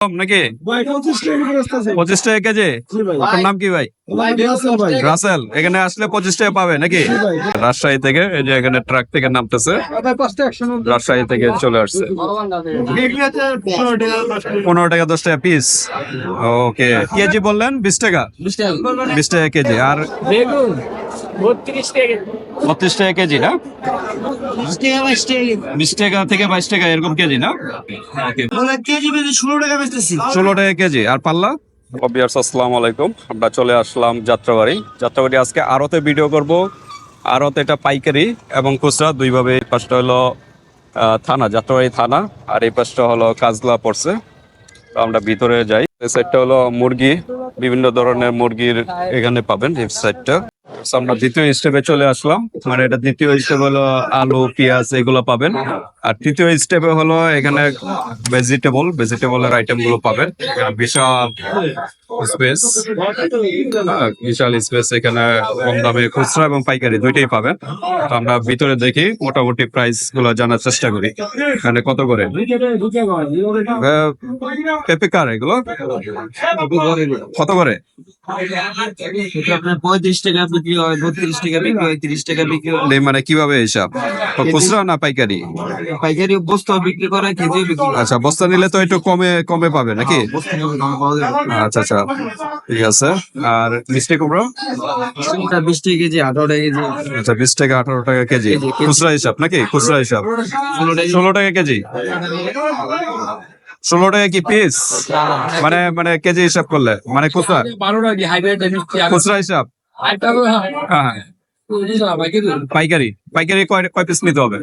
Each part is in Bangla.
নাকি? পঁচিশ টাকা কেজি? আপনার নাম কি ভাই? রাসেল এখানে আসলে পঁচিশ টাকা পাবে নাকি? রাজশাহী থেকে এই যে এখানে ট্রাক থেকে নামতেছে। একশো রাজশাহী থেকে চলে আসছে। পনেরো টাকা দশ টাকা পিস ওকে কেজি বললেন? বিশ টাকা? বিশ টাকা। কেজি। আর বত্রিশ টাকা কেজি। না? বিশ টাকা থেকে বাইশ টাকা এরকম কেজি না? মানে কেজি ষোলো টাকা বেচতেছি। ষোলো টাকা কেজি। আর পাল্লা? অবিয়ার্স আসসালামু আলাইকুম। আমরা চলে আসলাম যাত্রাবাড়ি। যাত্রাবাড়ি আজকে আরতে ভিডিও করব। আড়ত এটা পাইকারি এবং খুচরা, দুইভাবে। এই পাশটা হলো থানা, যাত্রাবাড়ি থানা, আর এই পাশটা হলো কাজলা পড়ছে। তো আমরা ভিতরে যাই। এই সাইডটা হলো মুরগি। বিভিন্ন ধরনের মুরগির এখানে পাবেন এই সাইডটা আমরা দ্বিতীয় স্টেপে চলে আসলাম। মানে এটা দ্বিতীয় স্টেপ হলো আলু পেঁয়াজ এগুলো পাবেন। আর তৃতীয় স্টেপে হলো এখানে ভেজিটেবল ভেজিটেবলের আইটেমগুলো পাবেন। বিশাল স্পেস বিশাল স্পেস এখানে কম দামে খুচরা এবং পাইকারি দুইটাই পাবেন। তো আমরা ভিতরে দেখি মোটামুটি প্রাইসগুলো জানার চেষ্টা করি। এখানে কত করে? আহ, পেঁপে কার এগুলো? কত করে? পঁয়ত্রিশ টাকা বিক্রি হয় বত্রিশ টাকা বিক্রি হয় তিরিশ টাকা বিক্রি হয়। মানে কীভাবে হিসাব খুচরা না পাইকারি? পাইকারি বস্তু বিক্রি করে কেজি বিক্রি আচ্ছা বস্তা নিলে তো একটু কমে কমে পাবে নাকি? আচ্ছা আচ্ছা। ঠিক আছে। আর মিষ্টি কুমড়ো? বিশ টাকা কেজি আঠারো টাকা কেজি। আচ্ছা বিশ টাকা আঠারো টাকা কেজি। খুচরা হিসাব নাকি? খুচরা হিসাব। ষোলো টাকা কেজি। ষোলো টাকা কি পিস মানে মানে কেজি হিসাব করলে। মানে খুচরা। বারো টাকা খুচরা হিসাব। হ্যাঁ হ্যাঁ। পাইকারি। পাইকারি কয় কয় পিস নিতে হবে?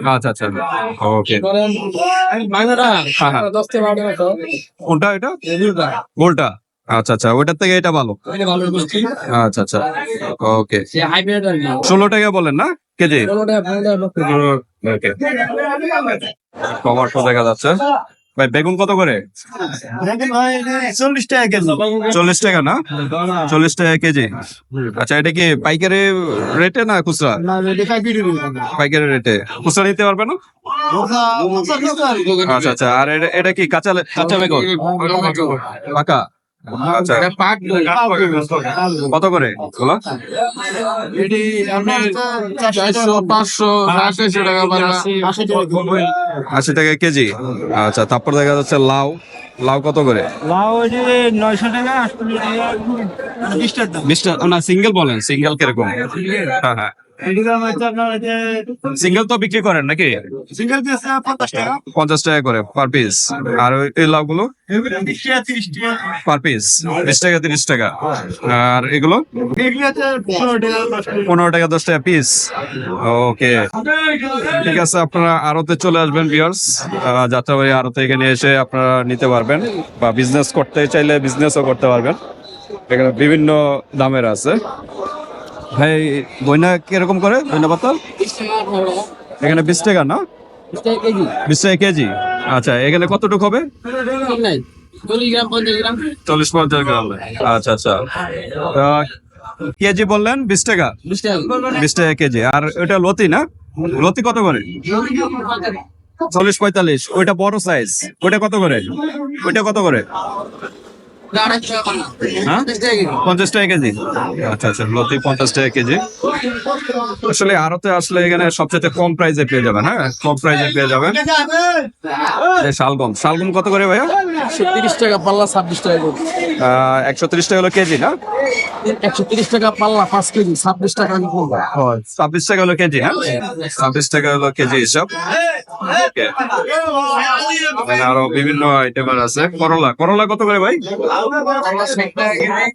হয় আচ্ছা আচ্ছা। ওকে হ্যাঁ, হ্যাঁ। কোনটা এটা? গোলটা। আচ্ছা আচ্ছা। ওইটার থেকে এটা ভালো। আচ্ছা আচ্ছা। ওকে ষোলো টাকা বলেন না? কেজি? ওকে দেখা যাচ্ছে। ভাই বেগুন কত করে? চল্লিশ টাকা কেজি। চল্লিশ টাকা না? চল্লিশ টাকা কেজি। আচ্ছা এটা কি পাইকারি রেটে না খুচরা? পাইকারি রেটে। খুচরা নিতে পারবে না? আচ্ছা আচ্ছা আর এটা- এটা কি কাঁচা কাঁচা বেগুন। পাক? কত করে? গুলো আশি টাকা কেজি। আচ্ছা তারপর দেখা যাচ্ছে লাউ। লাউ কত করে? লাউ নয়শো টাকা বিশটা না সিঙ্গেল বলেন সিঙ্গেল কীরকম? হ্যাঁ হ্যাঁ। সিঙ্গেল তো বিক্রি করেন নাকি? সিঙ্গেল পিস পঞ্চাশ টাকা। পঞ্চাশ টাকা করে পার পিস আর এই তিরিশ টাকা। পার পিস বিশ টাকা তিরিশ টাকা। আর এগুলো? পনেরো টাকা দশ টাকা। পিস ওকে ঠিক আছে আপনারা আরতে চলে আসবেন ভিউয়ার্স যাত্রাবাড়ি আরতে এখানে এসে আপনারা নিতে পারবেন বা বিজনেস করতে চাইলে বিজনেসও করতে পারবেন। এখানে বিভিন্ন দামের আছে। ভাই বইনা কীরকম করে? বইনা পাতা এখানে বিশ টাকা, না? বিশ টাকা কেজি। আচ্ছা এখানে কতটুকু হবে? চল্লিশ পঞ্চাশ গ্রাম। আচ্ছা আচ্ছা। কেজি বললেন, বিশ টাকা? বিশ টাকা কেজি। আর ওটা লতি, না? লতি কত করে? চল্লিশ পঁয়তাল্লিশ। ওইটা বড় সাইজ ওইটা কত করে? ওইটা কত করে? পঞ্চাশ টাকা কেজি পঞ্চাশ টাকা কেজি আচ্ছা আচ্ছা লতি পঞ্চাশ টাকা কেজি আসলে আরতে আসলে এখানে সবচেয়ে কম প্রাইসে পেয়ে যাবেন হ্যাঁ কম প্রাইসে পেয়ে যাবেন এই শালগম শালগম কত করে ভাইয়া তিরিশ টাকা পাল্লা ছাব্বিশ টাকা একশো ত্রিশ টাকা হলো কেজি না একশো তিরিশ টাকা পাল্লা পাঁচ কেজি ছাব্বিশ টাকা ছাব্বিশ টাকা হলো কেজি হ্যাঁ ছাব্বিশ টাকা হলো কেজি হিসাব. আরও বিভিন্ন আইটেমের আছে করলা করলা কত করে ভাই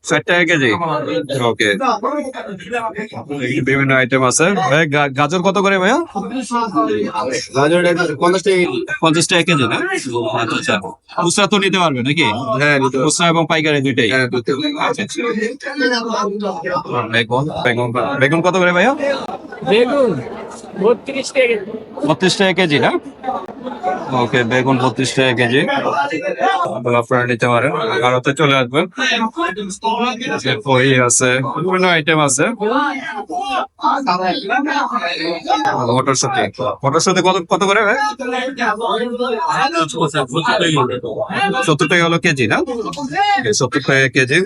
ষাট টাকা কেজি ওকে বিভিন্ন আইটেম আছে। ভাই, গাজর কত করে ভাইয়া? পঞ্চাশ টাকা কেজি। পঞ্চাশ টাকা কেজি না? আচ্ছা। খুচরা তো নিতে পারবে নাকি? হ্যাঁ খুচরা এবং পাইকারি দুইটাই? আচ্ছা, আচ্ছা। বেগুন বেগুন বেগুন কত করে ভাইয়া? বেগুন বত্রিশ টাকা কেজি। বত্রিশ টাকা কেজি না? ওকে বেগুন বত্রিশ টাকা কেজি। আপনারা নিতে পারেন। আড়তে চলে আসবেন। পই আছে বিভিন্ন আইটেম আছে। মটরশুটি। মটরশুটি কত কত করে ভাই? সত্তর টাকা হলো কেজি না? সত্তর টাকা কেজি।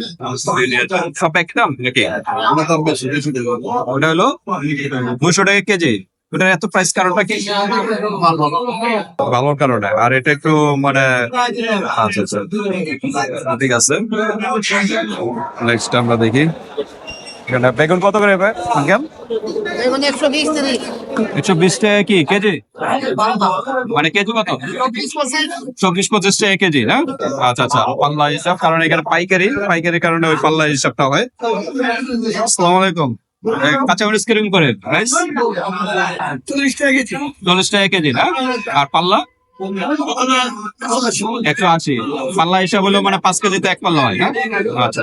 সব এক দাম নাকি? ওটা হলো দুশো টাকা কেজি। ওটার এত প্রাইস কারণটা কি? ভালোর কারণে। আর এটা একটু মানে আচ্ছা আচ্ছা। ঠিক আছে। নেক্সট আমরা দেখি। এখানে বেগুন কত করে ভাই? আঙ্কেল? একশো বিশ তিরিশ একশো বিশ টাকা কি কেজি? মানে কেজি কত? চব্বিশ পঁচিশ টাকা কেজি না? আচ্ছা আচ্ছা। পাল্লা হিসাব কারণ এখানে পাইকারি পাইকারি কারণে ওই পাল্লা হিসাবটা হয়। আসসালামু আলাইকুম। রাইস চল্লিশ টাকা কেজি, না? আর পাল্লা? একশো আশি। পাল্লা মানে পাঁচ কেজিতে এক পাল্লা হয় আচ্ছা।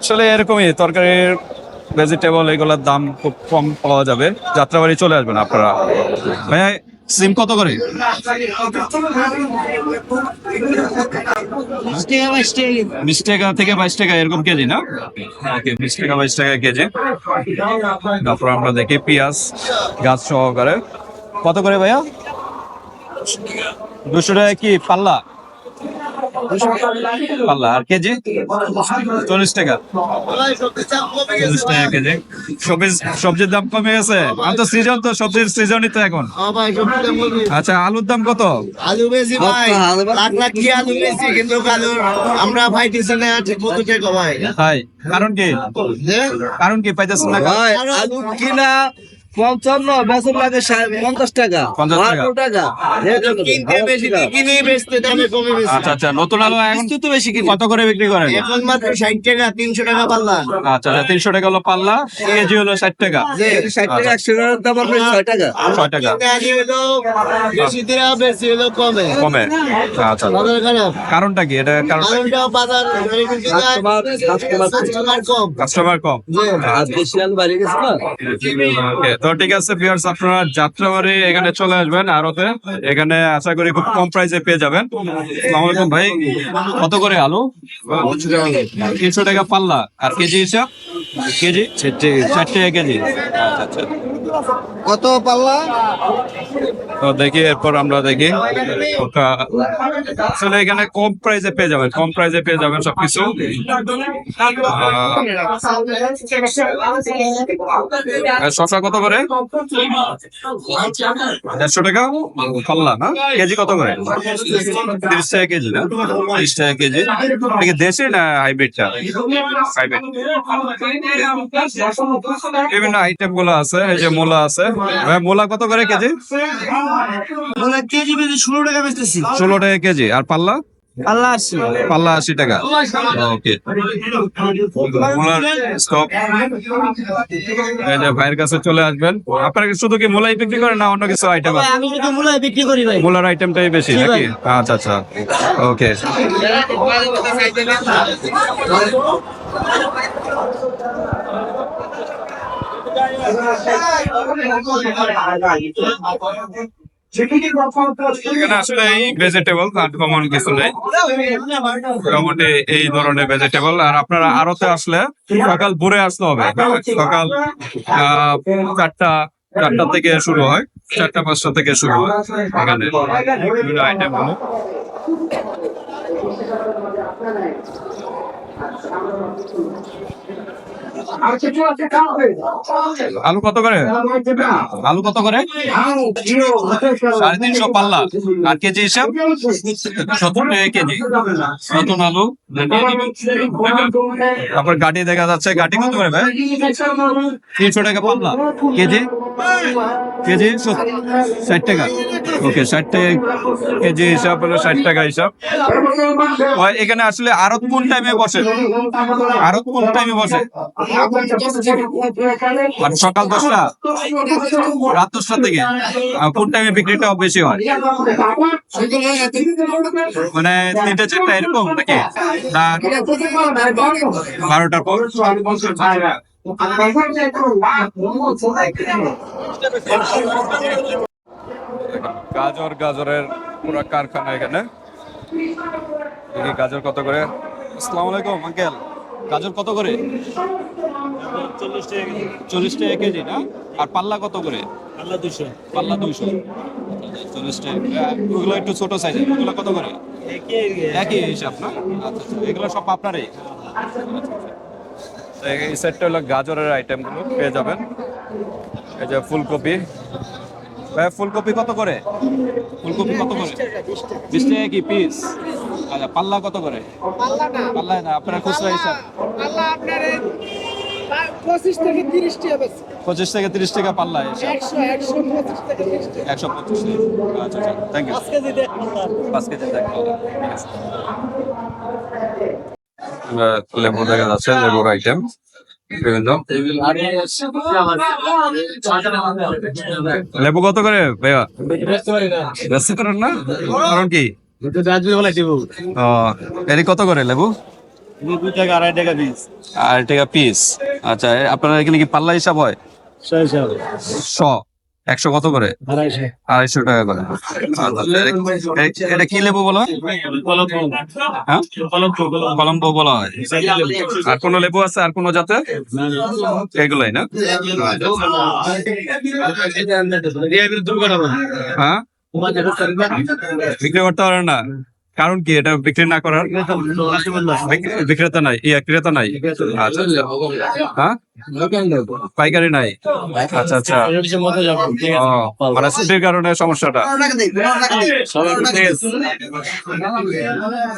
আসলে এরকমই, তরকারির ভেজিটেবল এগুলোর দাম খুব কম পাওয়া যাবে। যাত্রাবাড়ি চলে আসবেন আপনারা। সিম কত করে বিশ টাকা থেকে বাইশ টাকা, এরকম কেজি, না? ওকে বিশ টাকা বাইশ টাকা কেজি। তারপর আমরা দেখি পেঁয়াজ, গাছ সহকারে। কত করে ভাইয়া? দুশো টাকা কি, পাল্লা? পাল্লা আর কেজি? চল্লিশ টাকা। চল্লিশ টাকা কেজি। সবজি সবজির দাম কমে গেছে। আর তো সিজন তো সবজির সিজনই তো এখন। আচ্ছা আলুর দাম কত? আলু বেশি ভাই। লাখ লাখ কি আলু বেশি কিন্তু আলু আমরা পাইতেছি না ঠিক মতো কে কমাই তাই? কারণ কি? কারণ কি পাইতেছেন না? ভাই আলু কিনা পঞ্চান্ন বেতন লাগে পঞ্চাশ টাকা। 50 টাকা। কিনতে বেশি কিনে বেচতে দামে কমে বেশি। আচ্ছা আচ্ছা নতুন আলু এখন তো বেশি কিনি। কত করে বিক্রি করেন? এখন মাত্র ষাট টাকা তিনশো টাকা পাল্লা। আচ্ছা আচ্ছা তিনশো টাকা হলো পাল্লা কেজি হলো ষাট টাকা। ষাট টাকা একশো টাকার দাম আপনার ছয় টাকা। ছয় টাকা। বেশি দিরা বেশি হলো কমে। কমে। আচ্ছা কারণটা কি? এটা কারণ বাজার কাস্টমার কম। কাস্টমার কম। আর বেশি আলু বাড়িয়ে গেছে না Okay, তো ঠিক আছে ভিউয়ার্স আপনারা যাত্রাবাড়ি এখানে চলে আসবেন আরতে এখানে আশা করি খুব কম প্রাইসে পেয়ে যাবেন। ভাই। কত করে আলু? তিনশো টাকা পাল্লা। আর কেজি হিসাব? কেজি? ষাট টাকা কেজি। আচ্ছা আচ্ছা। কত পাল্লা? দেখি, এরপর আমরা দেখি আসলে এখানে কম প্রাইসে পেয়ে যাবেন, কম প্রাইসে পেয়ে যাবেন সবকিছু। শশা কত করে? দেড়শো টাকা? পাল্লা না? কেজি কত করে? তিরিশ টাকা কেজি না? তিরিশ টাকা কেজি। দেশি না হাইব্রিডটা হাইব্রিড বিভিন্ন আইটেমগুলো আছে, এই যে মোলা আছে। মোলা কত করে কেজি? কেজি ষোলো টাকা বেচতেছি। ষোলো টাকা কেজি আর পাল্লা? পাল্লা আসছে পাল্লা আশি টাকা। ওকে। স্টক। ভাইয়ের কাছে চলে আসবেন। আপনারা শুধু কি মোলাই বিক্রি করেন না অন্য কিছু আইটেম আমি কিন্তু মূল্য বিক্রি করি ভাই। মোলার আইটেমটাই বেশি নাকি? আচ্ছা আচ্ছা। ওকে। আসলে এই ভেজিটেবল আনকমন কিছু নেই। মোটামুটি এই ধরনের ভেজিটেবল আর আপনারা আরতে আসলে সকাল ভোরে আসতে হবে। সকাল চারটা চারটা থেকে শুরু হয়। চারটা, পাঁচটা থেকে শুরু হয় আলু কত করে? আলু কত করে? সাড়ে তিনশো পাল্লা। আর কেজি হিসাব? সত্তর টাকা কেজি। নতুন আলু। তারপর গাড়ি দেখা যাচ্ছে। গাড়ি কত করে ভাই? তিনশো টাকা পাল্লা। কেজি? কেজি? ষাট টাকা। ওকে, ষাট কেজি হিসাব হলো ষাট টাকা হিসাব। এখানে আসলে আরত কোন টাইমে বসে? আরত কোন টাইমে বসে? মানে সকাল দশটা? রাত দশটা থেকে? কোন টাইমে বিক্রিটা বেশি হয়? মানে তিনটা, চারটা, এরকম নাকি? না, বারোটার পর? দেখেন গাজর গাজরের পুরো কারখানা এখানে। দেখি গাজর কত করে? আসসালামু আলাইকুম আঙ্কেল। গাজর কত করে? চল্লিশ টাকা কেজি। না? আর পাল্লা কত করে? পাল্লা দুইশো। চল্লিশ টাকা। ওগুলো একটু ছোট সাইজের ওগুলো কত করে? একই হিসাব না? আচ্ছা আচ্ছা। এগুলো সব আপনারই। এই সেটটা হলো গাজরের আইটেমগুলো পেয়ে যাবেন। এই যে ফুলকপি। ভাই ফুলকপি কত করে? ফুলকপি কত করে? বিশ টাকা কি পিস আচ্ছা পাল্লা কত করে? পাল্লা না। আপনার খুচরা হিসাব। পঁচিশ থেকে তিরিশ টাকা পাল্লা একশো পঁচিশ আচ্ছা আচ্ছা থ্যাংক ইউ পাঁচ কেজি ঠিক লেবু দেখা যাচ্ছে লেবুর আইটেম লেবু কত করে ভাইয়া? ব্যস্ত করেন না? কারণ কি? কত করে লেবু? আড়াই টাকা পিস আচ্ছা আপনার এখানে কি পাল্লা হিসাব হয়? শ। একশো কত করে? আড়াইশো। টাকা করে। এটা কি লেবু বলো? হয়? হ্যাঁ কলম্বো বলা হয়। আর কোনো লেবু আছে? আর কোন জাতে এগুলাই না? হ্যাঁ? বিক্রি করতে পারেন না? কারণ কি এটা বিক্রি না করার? বিক্রেতা নাই ইয়া ক্রেতা নাই। হ্যাঁ? পাইকারি নাই। আচ্ছা আচ্ছা। ও, মানে কারণে সমস্যাটা।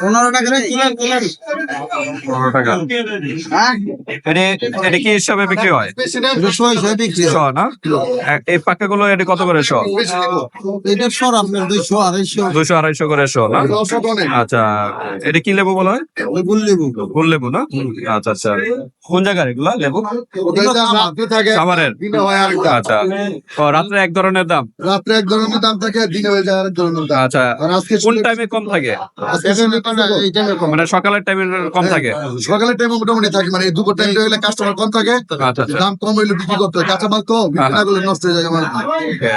পনেরো টাকা। এটা কি হিসাবে বিক্রি হয়? না? এই এটা কত করে শ এটা সর আপনার দুইশো আড়াইশো। দুশো আড়াইশো করে শ না? আচ্ছা এটা কি লেবু বলা হয়? বললেবু গোল লেবু না? আচ্ছা আচ্ছা। কোন জায়গার এগুলা লেবু? খাবারের আচ্ছা। ও রাত্রে এক ধরনের দাম? রাত্রে এক ধরনের দাম থাকে দিনে হয়ে যায় আরেক ধরনের দাম। আচ্ছা আজকে কোন টাইমে কম থাকে? টাইমে মানে সকালের টাইমে কম থাকে? সকালের টাইমে মোটামুটি থাকে মানে দুপুর টাইমটা হলে কাস্টমার কম থাকে। আচ্ছা আচ্ছা। দাম কম হইলে বিক্রি করতে হয় কাঁচামাল তো বিক্রি না করলে নষ্ট হয়ে যায় আমার।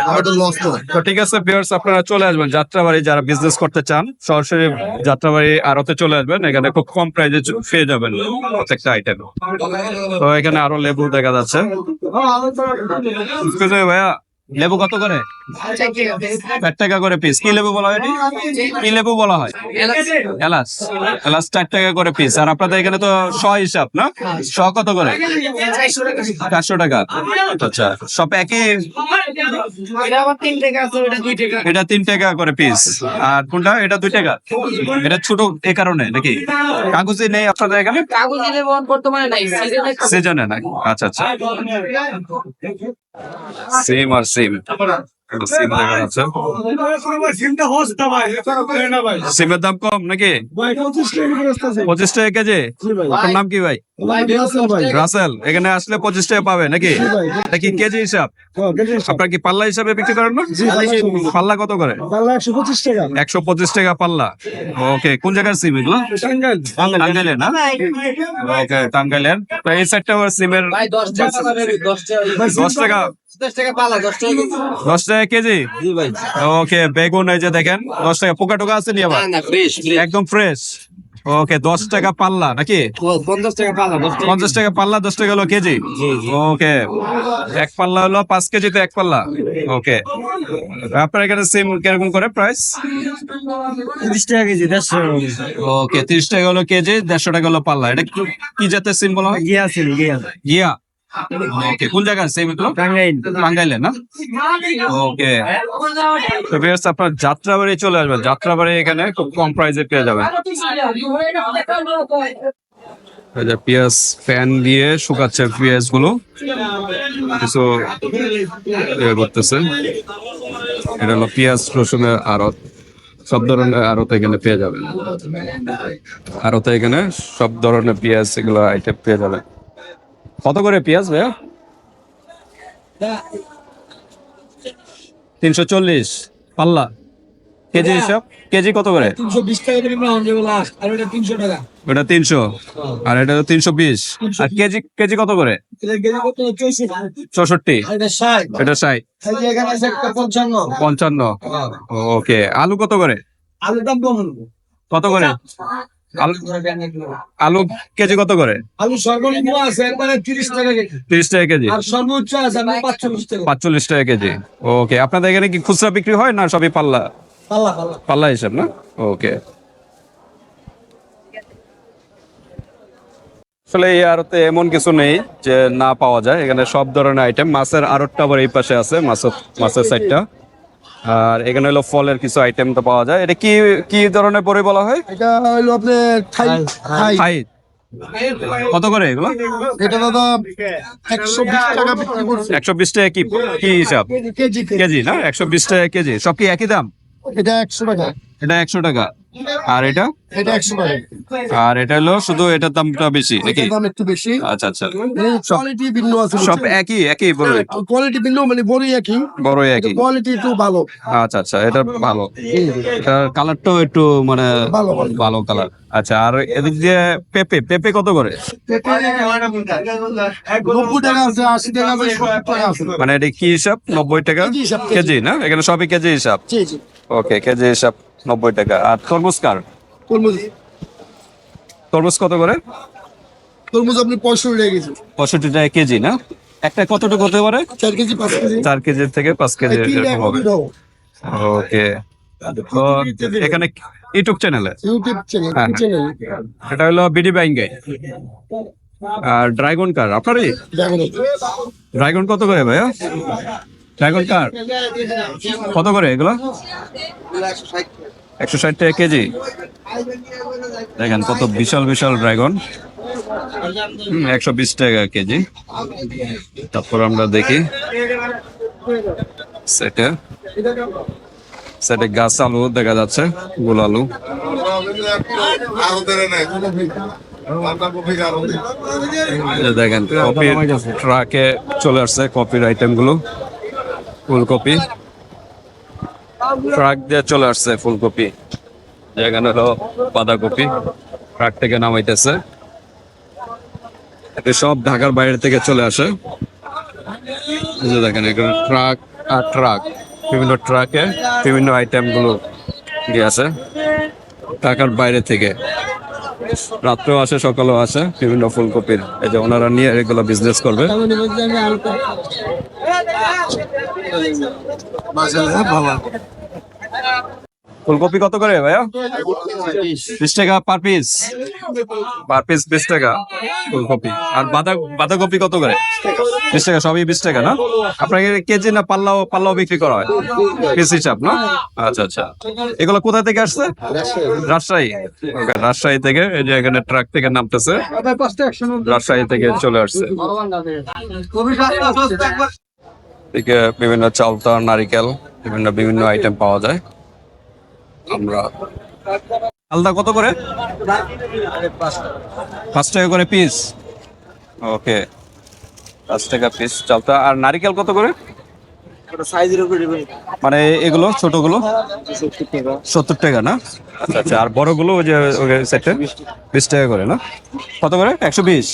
আমার তো লস তো তো ঠিক আছে ভিউয়ার্স আপনারা চলে আসবেন যাত্রাবাড়ি যারা বিজনেস করতে চান সরাসরি যাত্রাবাড়ি আরতে চলে আসবেন এখানে খুব কম প্রাইজে পেয়ে যাবেন প্রত্যেকটা আইটেম তো এখানে আরও লেবু দেখা যাচ্ছে। ভাইয়া লেবু কত করে? চার টাকা করে পিস কি লেবু বলা হয় এটি? কি লেবু বলা হয়? এলাচ। এলাচ চার টাকা করে পিস আর আপনাদের এখানে তো শ হিসাব না? শ কত করে? চারশো টাকা। আচ্ছা সব একই? এটা তিন টাকা করে পিস আর কোনটা? এটা দুই টাকা? এটা ছোট এ কারণে নাকি? কাগজে নেই আপনাদের এখানে? সিজনে নাকি? আচ্ছা আচ্ছা। সেম আর সেম সিম দেখা যাচ্ছে সিমের দাম কম নাকি? পঁচিশ টাকা কেজি? আপনার নাম কি ভাই? রাসেল এখানে আসলে পঁচিশ টাকা পাবে নাকি? এটা কি কেজি হিসাব? আপনার কি পাল্লা হিসাবে বিক্রি করেন না? পাল্লা কত করে? একশো পঁচিশ টাকা। পাল্লা। ওকে কোন জায়গার সিম এগুলো? টাঙ্গাইলের না? টাঙ্গাইলের এই সাইডটা সিমের দশ টাকা। দশ টাকা কেজি। ওকে বেগুন এই যে দেখেন দশ টাকা। পোকা টোকা আছে নি আবার? ফ্রেশ একদম ফ্রেশ ওকে দশ টাকা পাল্লা নাকি? পঞ্চাশ টাকা পালা পঞ্চাশ টাকা পাল্লা দশ টাকা হলো কেজি? ওকে এক পাল্লা হলো পাঁচ কেজিতে এক পাল্লা। ওকে আপনার এখানে সিম কীরকম করে প্রাইস তিরিশ টাকা কেজি দেড়শো ওকে তিরিশ টাকা হলো কেজি দেড়শো টাকা হলো পাল্লা। এটা কি- জাতের সিম বলা হয়? গিয়ে আছে গিয়ে গিয়া। ওকে কোন জায়গার সিম এগুলো টাঙ্গাইল। না? ওকে তো ভিউয়ার্স আপনার যাত্রাবাড়ি চলে আসবেন। যাত্রাবাড়ি এখানে খুব কম প্রাইসে পেয়ে যাবেন। এই যে পেঁয়াজ ফ্যান দিয়ে শুকাচ্ছে পেঁয়াজগুলো। কিছু ইয়ে করতেছে। এটা হলো পেঁয়াজ রসুনের আড়ত। সব ধরনের আড়ত এখানে পেয়ে যাবেন। আড়তে এখানে সব ধরনের পেঁয়াজ এগুলো আইটেম পেয়ে যাবেন। কত করে পেঁয়াজ ভাইয়া? তিনশো চল্লিশ। পাল্লা। কেজি হিসাব? কেজি কত করে? ওটা তিনশো। আর এটা তিনশো বিশ। আর কেজি কেজি কত করে? চৌষট্টি। এটা ষাট। পঞ্চান্ন। পঞ্চান্ন। ওকে। আলু কত করে? আলুর দাম কত করে? আলু আলু কেজি কত করে? আলু সর্বনিম্ন আছে একবারে তিরিশ টাকা কেজি। তিরিশ টাকা কেজি। আর সর্বোচ্চ আছে পাঁচচল্লিশ টাকা। পাঁচচল্লিশ টাকা কেজি। ওকে আপনাদের এখানে কি খুচরা বিক্রি হয় না সবই পাল্লা? পাল্লা পাল্লা। পাল্লা হিসাব না? ওকে। আসলে এই আড়তে এমন কিছু নেই যে না পাওয়া যায়। এখানে সব ধরনের আইটেম মাছের আড়তটা আবার এই পাশে আছে মাছের মাছের সাইডটা আর এখানে হলো ফলের কিছু আইটেম তো পাওয়া যায়। এটা কি কি ধরনের পরে বলা হয়? এটা হলো আপনি থাই থাই। হাই কত করে এগুলো? এটা দাদা একশো বিশ টাকা বিক্রি করছে। একশো বিশ টাকা কি কি হিসাব? কেজি কেজি না? একশো বিশ টাকা কেজি। সব কি একই দাম? এটা একশো টাকা। এটা একশো টাকা। আর এটা? এটা একশো টাকা আর এটা হলো শুধু এটার দামটা বেশি নাকি? দাম একটু বেশি। আচ্ছা আচ্ছা। কোয়ালিটি ভিন্ন আছে সব একই একই বড় কোয়ালিটি ভিন্ন মানে বড় একই। বড় একই। কোয়ালিটি একটু ভালো। আচ্ছা আচ্ছা এটা ভালো। এটার কালারটাও একটু মানে ভালো, কালার আচ্ছা আর এদিক দিয়ে পেঁপে পেঁপে কত করে? মানে এটা কি হিসাব? নব্বই টাকা? কেজি না? এখানে সবই কেজি হিসাব? জি জি। ওকে কেজি হিসাব। নব্বই টাকা। আর তরমুজ কার? তরমুজ। তরমুজ কত করে? তরমুজ আপনি পঁয়ষট্টি টাকা কেজি। পঁয়ষট্টি টাকা কেজি না? একটা কতটুকু হতে পারে? চার কেজি পাঁচ কেজি। চার কেজির থেকে পাঁচ কেজি এরকম হবে। ওকে। এখানে ইউটিউব চ্যানেলে? ইউটিউব চ্যানেল হ্যাঁ। চ্যানেল এটা হলো বিডি ব্যাঙ্গে আর ড্রাগন কার? আপনারই? ড্রাগন কত করে ভাইয়া? ড্রাগন কার কত করে এগুলো? একশো ষাট টাকা কেজি। দেখেন কত বিশাল বিশাল ড্রাগন একশো বিশ টাকা কেজি। তারপর আমরা দেখি। সেটে সেটে গাছ আলু দেখা যাচ্ছে গোল আলু। দেখেন কপি ট্রাকে চলে আসছে কপির আইটেমগুলো। ফুলকপি। ট্রাক দিয়ে চলে আসছে ফুলকপি। যেখানে হলো বাঁধাকপি। ট্রাক থেকে নামাইতেছে। সব ঢাকার বাইরে থেকে চলে আসে। দেখেন এখানে ট্রাক আর ট্রাক। বিভিন্ন ট্রাকে বিভিন্ন আইটেমগুলো দিয়ে আসে। ঢাকার বাইরে থেকে। রাত্রেও আসে, সকালেও আসে বিভিন্ন ফুলকপির। এই যে ওনারা নিয়ে এগুলো বিজনেস করবে। ফুলকপি কত করে ভাইয়া? বিশ টাকা পার পিস পার পিস বিশ টাকা ফুলকপি। আর বাঁধা, বাঁধাকপি কত করে? বিশ টাকা, সবই বিশ টাকা না? আপনাকে কেজি না পাল্লাও পাল্লাও বিক্রি করা হয়? পিস হিসাব, না? আচ্ছা আচ্ছা। এগুলো কোথা থেকে আসছে? রাজশাহী। রাজশাহী থেকে, এই যে এখানে ট্রাক থেকে নামতেছে। রাজশাহী থেকে চলে আসছে। এদিকে বিভিন্ন চালতা নারিকেল, বিভিন্ন বিভিন্ন আইটেম পাওয়া যায়। আমরা আলাদা কত করে? পাঁচ টাকা করে পিস ওকে পাঁচ টাকা পিস চালতা। আর নারিকেল কত করে? মানে এগুলো, ছোটগুলো? সত্তর টাকা না? আচ্ছা আচ্ছা। আর বড়গুলো ওই যে সেটে বিশ টাকা করে না? কত করে? একশো বিশ।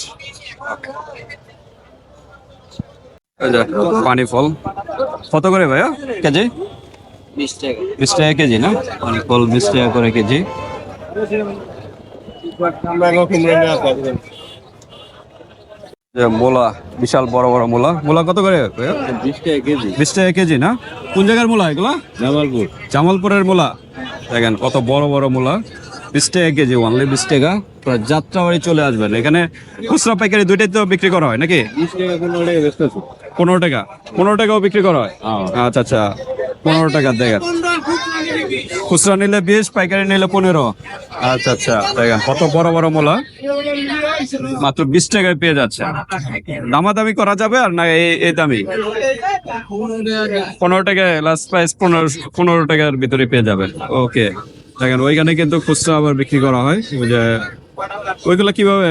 পানি ফল। কত করে ভাইয়া? কেজি? বিশ টাকা। বিশ টাকা কেজি না? পানি ফল বিশ টাকা করে কেজি। যে মূলা বিশাল বড় বড় মূলা। মূলা কত করে বিশ টাকা কেজি। বিশ টাকা কেজি না? কোন জায়গার মূলা এগুলা? জামালপুর। জামালপুরের মূলা। দেখেন কত বড় বড় মূলা। বিশ টাকা কেজি ওয়ানলি বিশ টাকা। যাত্রা বাড়ি চলে আসবেন। এখানে খুচরা পাইকারি দুইটাই তো বিক্রি করা হয় নাকি? বিশ টাকা পনেরো টাকা। পনেরো টাকাও বিক্রি করা হয়। আচ্ছা আচ্ছা। পনেরো টাকা দেখেন। খুচরা নিলে বিশ পাইকারি নিলে পনেরো। আচ্ছা আচ্ছা দেখেন কত বড় বড় মূলা মাত্র বিশ টাকায় পেয়ে যাচ্ছে। দামাদামি করা যাবে আর না এই এই দামি? পনেরো টাকায় লাস্ট প্রাইস পনেরো পনেরো টাকার ভিতরে পেয়ে যাবেন। ওকে দেখেন ওইখানে কিন্তু খুচরা আবার বিক্রি করা হয়। যে ওইগুলো কীভাবে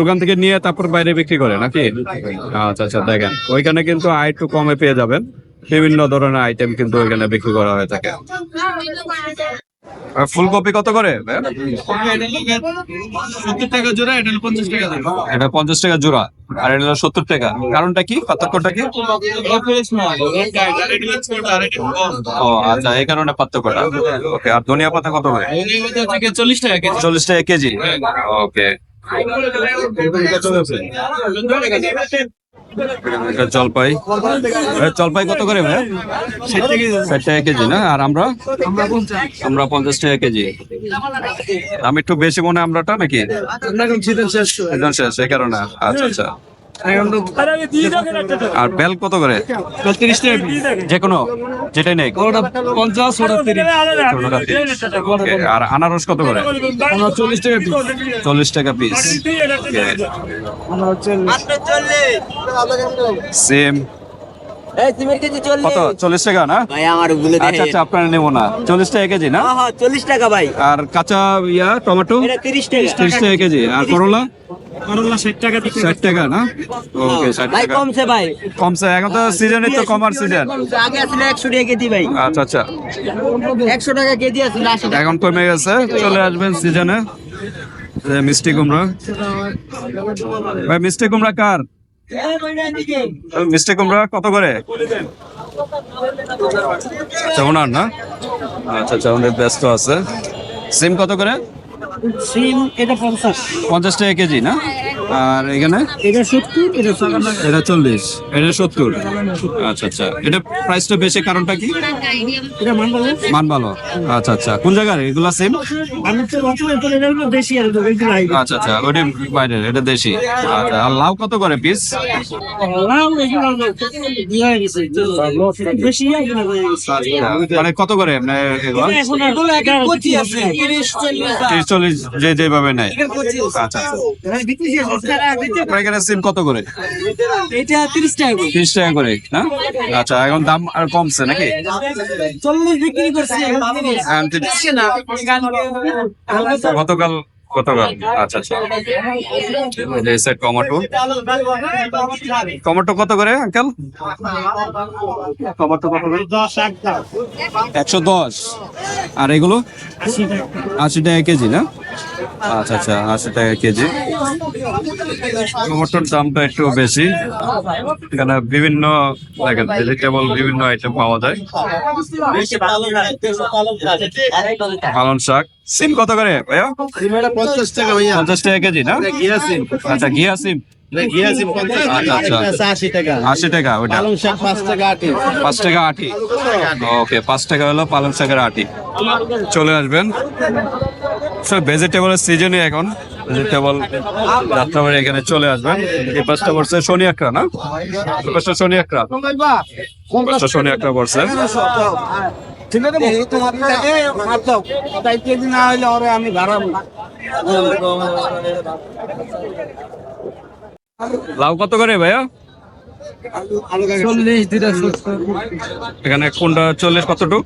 দোকান থেকে নিয়ে তারপর বাইরে বিক্রি করে নাকি? আচ্ছা আচ্ছা দেখেন। ওইখানে কিন্তু আয় একটু কমে পেয়ে যাবেন। বিভিন্ন ধরনের আইটেম কিন্তু ওইখানে বিক্রি করা হয়ে থাকে। ফুলকপি কত করে? টাকা জোড়া এটা পঞ্চাশ টাকা এটা পঞ্চাশ টাকা জোড়া আর এটা হলো সত্তর টাকা। কারণটা কি? পার্থক্যটা কি? ও আচ্ছা এই কারণে পার্থক্যটা। ওকে আর ধনিয়া পাতা কত করে? চল্লিশ টাকা কেজি চল্লিশ টাকা কেজি। ওকে। এটা জলপাই। জলপাই কত করে ভাই ষাট টাকা কেজি না? আর আমরা? আমরা পঞ্চাশ টাকা কেজি। আমি একটু বেশি মনে আমরাটা নাকি? শেষ এই কারণে। আচ্ছা আচ্ছা। আর বেল কত করে? যে কোনো যেটাই নেই। পঞ্চাশ আর আনারস কত করে? চল্লিশ টাকা চল্লিশ টাকা পিস। সেম কত? চল্লিশ টাকা না? ভাই আমার আচ্ছা আচ্ছা আপনারা নেব না। চল্লিশ টাকা কেজি না? হ্যাঁ চল্লিশ টাকা ভাই। আর কাঁচা ইয়া টমেটো? তিরিশ টাকা। কেজি। আর করলা? করলা ষাট টাকা ষাট টাকা না? ওকে ষাট ভাই টাকা। কমছে ভাই। কমছে এখন তো সিজনই তো কমার সিজন আগে আসলে একশো টাকা কেজি ভাই। আচ্ছা আচ্ছা। একশো টাকা কেজি আসলে এখন কমে গেছে। চলে আসবেন সিজনে মিষ্টি কুমড়া। ভাই মিষ্টি কুমড়া কার? মিষ্টি কুমড়া কত করে? আচ্ছা আর না? আচ্ছা আচ্ছা ওনার ব্যস্ত আছে। সিম কত করে? সিম এটা পঞ্চাশ। পঞ্চাশ টাকা কেজি না? আর এখানে? এটা সত্তর এটা চল্লিশ এটা চল্লিশ। এটা সত্তর। আচ্ছা আচ্ছা। এটা প্রাইসটা বেশি কারণটা কি? এটা মান বলে মান ভালো। আচ্ছা আচ্ছা। কোন জায়গার? এগুলা সেম আচ্ছা আচ্ছা। ওটা বাইরের এটা দেশি। আচ্ছা আর লাউ কত করে পিস লাউ গেছে মানে কত করে মানে চল্লিশ যে যেভাবে নেয়। আচ্ছা আচ্ছা। আপনার এখানে সিম কত করে? এটা তিরিশ টাকা করে। তিরিশ টাকা করে না? আচ্ছা এখন দাম আর কমছে নাকি? চল্লিশ বিক্রি করছে। এখন আচ্ছা আচ্ছা। টমেটো টমেটো কত করে আঙ্কেল টমেটো কত করে? একশো দশ আর এগুলো? আশি টাকা কেজি না? আচ্ছা আচ্ছা আশি টাকা কেজি। টমেটোর দামটা একটু বেশি। এখানে বিভিন্ন দেখেন ভেজিটেবল বিভিন্ন আইটেম পাওয়া যায়। পালন শাক। সিম কত করে পঞ্চাশ টাকা কেজি, না? ঘিয়া সিম আচ্ছা ঘিয়া সিম। ঘিয়া সিম আচ্ছা। আচ্ছা টাকা টাকা টাকা আটি। ওকে টাকা হলো পালং শাকের আটি। চলে আসবেন। সব ভেজিটেবলের সিজনই এখন। ভেজিটেবল এখানে চলে আসবেন। পাঁচটা শনি একরা না? পাঁচটা শনি শনি ঠিক আছে তোমার মাপ তাই কেজি না হইলে ওরে আমি ভাড়াবো লাউ কত করে ভাইয়া? এখানে কোনটা চল্লিশ কতটুক?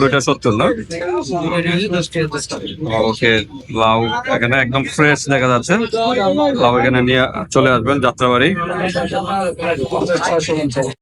দুইটা সত্তর না? ওকে লাউ এখানে একদম ফ্রেশ দেখা যাচ্ছে। লাউ এখানে নিয়ে চলে আসবেন যাত্রাবাড়ি।